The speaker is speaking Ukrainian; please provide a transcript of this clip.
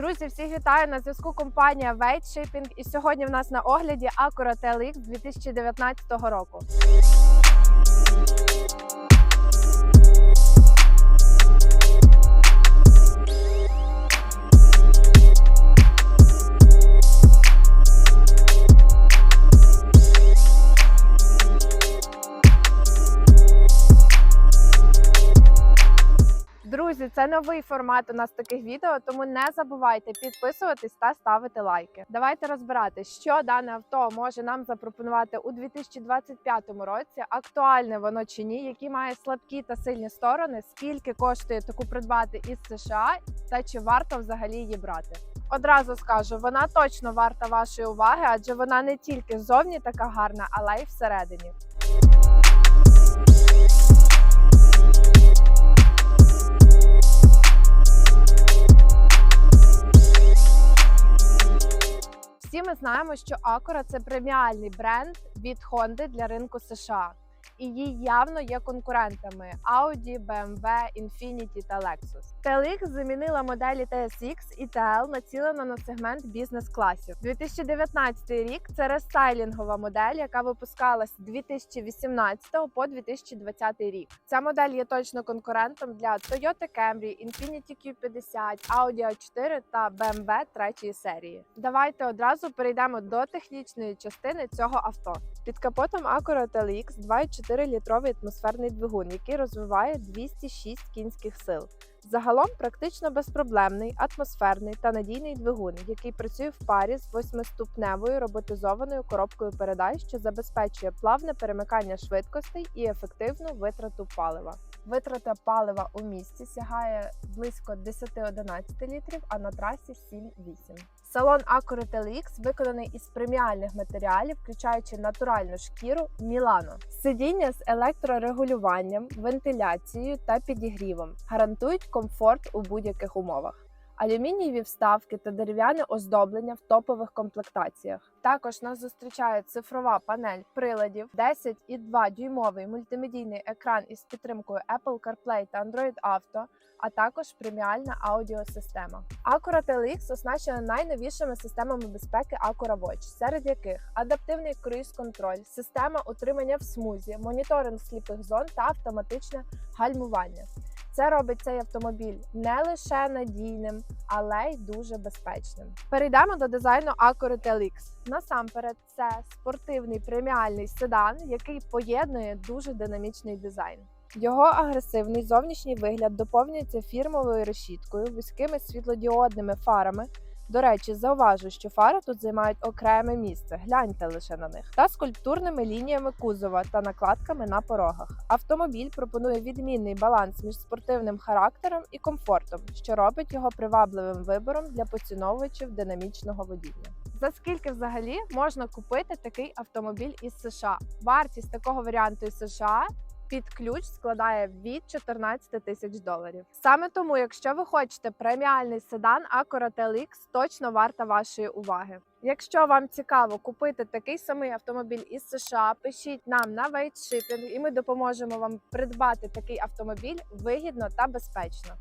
Друзі, всіх вітаю на зв'язку. Компанія Weight Shipping. І сьогодні в нас на огляді Acura TLX 2019 року. Друзі, це новий формат у нас таких відео, тому не забувайте підписуватись та ставити лайки. Давайте розбирати, що дане авто може нам запропонувати у 2025 році. Актуальне воно чи ні, які має слабкі та сильні сторони, скільки коштує таку придбати із США, та чи варто взагалі її брати. Одразу скажу, вона точно варта вашої уваги, адже вона не тільки ззовні така гарна, але й всередині. Ми знаємо, що Acura – це преміальний бренд від Honda для ринку США. І їй явно є конкурентами Audi, BMW, Infiniti та Lexus. TLX замінила моделі TSX і TL, націлена на сегмент бізнес-класів. 2019 рік це рестайлінгова модель, яка випускалась з 2018 по 2020 рік. Ця модель є точно конкурентом для Toyota Camry, Infiniti Q50, Audi A4 та BMW 3 серії. Давайте одразу перейдемо до технічної частини цього авто. Під капотом Acura TLX 2,4 літровий атмосферний двигун, який розвиває 206 кінських сил. Загалом практично безпроблемний, атмосферний та надійний двигун, який працює в парі з восьмиступневою роботизованою коробкою передач, що забезпечує плавне перемикання швидкостей і ефективну витрату палива. Витрата палива у місті сягає близько 10-11 літрів, а на трасі 7-8. Салон Acura TLX виконаний із преміальних матеріалів, включаючи натуральну шкіру Мілано. Сидіння з електрорегулюванням, вентиляцією та підігрівом гарантують комфорт у будь-яких умовах. Алюмінієві вставки та дерев'яне оздоблення в топових комплектаціях. Також нас зустрічає цифрова панель приладів, 10,2 дюймовий мультимедійний екран із підтримкою Apple CarPlay та Android Auto, а також преміальна аудіосистема. Acura TLX оснащена найновішими системами безпеки Acura Watch, серед яких адаптивний круїз-контроль, система утримання в смузі, моніторинг сліпих зон та автоматичне гальмування. Це робить цей автомобіль не лише надійним, але й дуже безпечним. Перейдемо до дизайну Acura TLX. Насамперед, це спортивний преміальний седан, який поєднує дуже динамічний дизайн. Його агресивний зовнішній вигляд доповнюється фірмовою решіткою, вузькими світлодіодними фарами. До речі, зауважу, що фари тут займають окреме місце, гляньте лише на них, та скульптурними лініями кузова та накладками на порогах. Автомобіль пропонує відмінний баланс між спортивним характером і комфортом, що робить його привабливим вибором для поціновувачів динамічного водіння. За скільки взагалі можна купити такий автомобіль із США? Вартість такого варіанту із США під ключ складає від 14 тисяч доларів. Саме тому, якщо ви хочете преміальний седан Acura TLX, точно варта вашої уваги. Якщо вам цікаво купити такий самий автомобіль із США, пишіть нам на Shipping і ми допоможемо вам придбати такий автомобіль вигідно та безпечно.